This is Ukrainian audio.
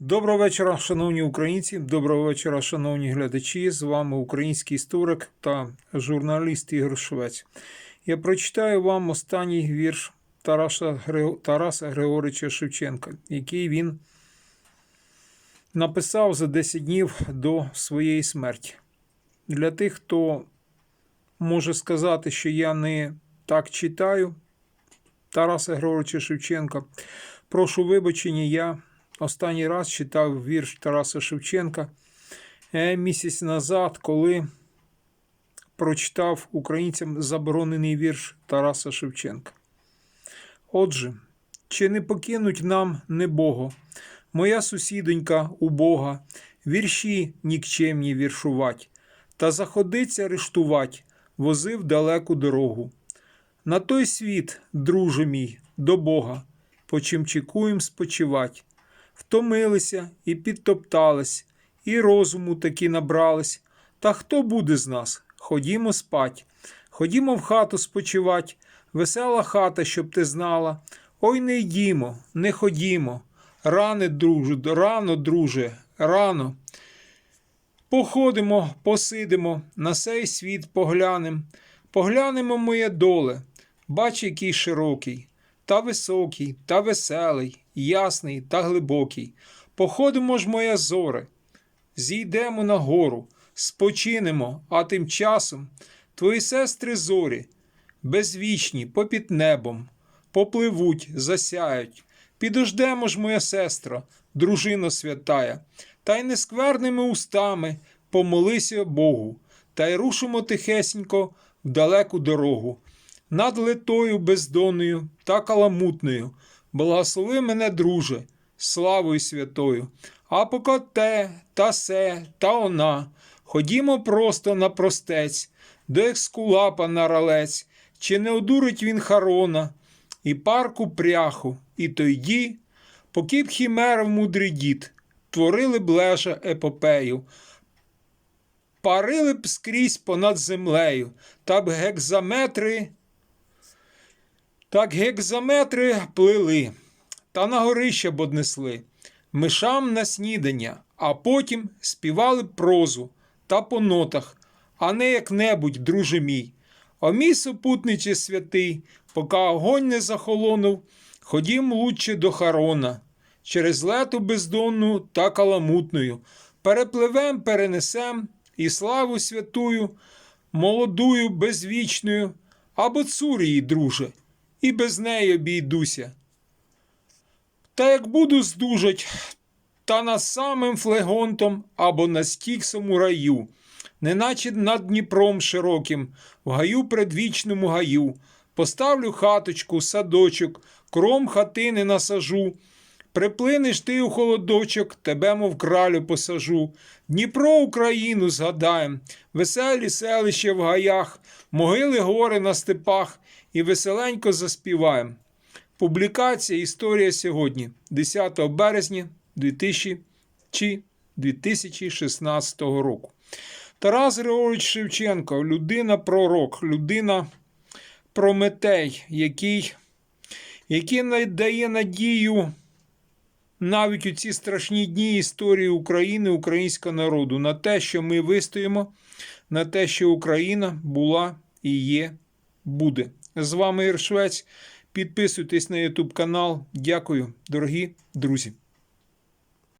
Доброго вечора, шановні українці. Доброго вечора, шановні глядачі. З вами український історик та журналіст Ігор Швець. Я прочитаю вам останній вірш Тараса, Тараса Григорича Шевченка, який він написав за 10 днів до своєї смерті. Для тих, хто може сказати, що я не так читаю Тараса Григоровича Шевченка, прошу вибачення, я останній раз читав вірш Тараса Шевченка е, місяць назад, коли прочитав українцям заборонений вірш Тараса Шевченка. Отже, чи не покинуть нам небого, моя сусідонька убога, вірші нікчемні віршувать, та заходиться рештувать, возив далеку дорогу. На той світ, друже мій, до Бога, почимчикуєм спочивать. Втомилися і підтоптались, і розуму таки набрались. Та хто буде з нас? Ходімо спать, ходімо в хату спочивать, весела хата, щоб ти знала. Ой, не йдімо, не ходімо. Ране, друже, рано, друже, рано. Походимо, посидимо, на сей світ поглянем. Поглянемо моє доле, бач, який широкий, та високий, та веселий, ясний та глибокий. Походимо ж моє зоре, зійдемо на гору, спочинемо, а тим часом твої сестри зорі, безвічні, попід небом, попливуть, засяють. Підождемо ж, моя сестра, дружино святая, та й нескверними устами помолися Богу, та й рушимо тихесенько в далеку дорогу. Над литою бездонною та каламутною, благослови мене, друже, славою святою. А поки те, та се, та она, ходімо просто на простець, до екскулапа на ралець, чи не одурить він Харона, і парку пряху, і тойді, поки б хімеров мудрий дід, творили б лежа епопею, парили б скрізь понад землею, та б гекзаметри, так гекзаметри плили, та на горище б однесли, мишам на снідання, а потім співали прозу та по нотах, а не як-небудь, друже мій. О мій супутниче святий, поки огонь не захолонув, ходім лучше до Харона, через лету бездонну та каламутною, перепливем, перенесем і славу святую, молодую, безвічною, або цур її, друже, і без неї обійдуся. Та як буду здужать, та над самим флегонтом або на стіксому раю, неначе над Дніпром широким, в гаю предвічному гаю, поставлю хаточку, садочок, кром хатини насажу. Приплинеш ти у холодочок, тебе, мов кралю посажу. Дніпро Україну згадаєм, веселі селища в гаях, могили гори на степах і веселенько заспіваєм. Публікація Історія сьогодні, 10 березня 2016 року. Тарас Григорович Шевченко, людина пророк, людина Прометей, який, який надає надію навіть у ці страшні дні історії України, українського народу, на те, що ми вистоїмо, на те, що Україна була і є, буде. З вами Іршвець. Підписуйтесь на YouTube канал. Дякую, дорогі друзі.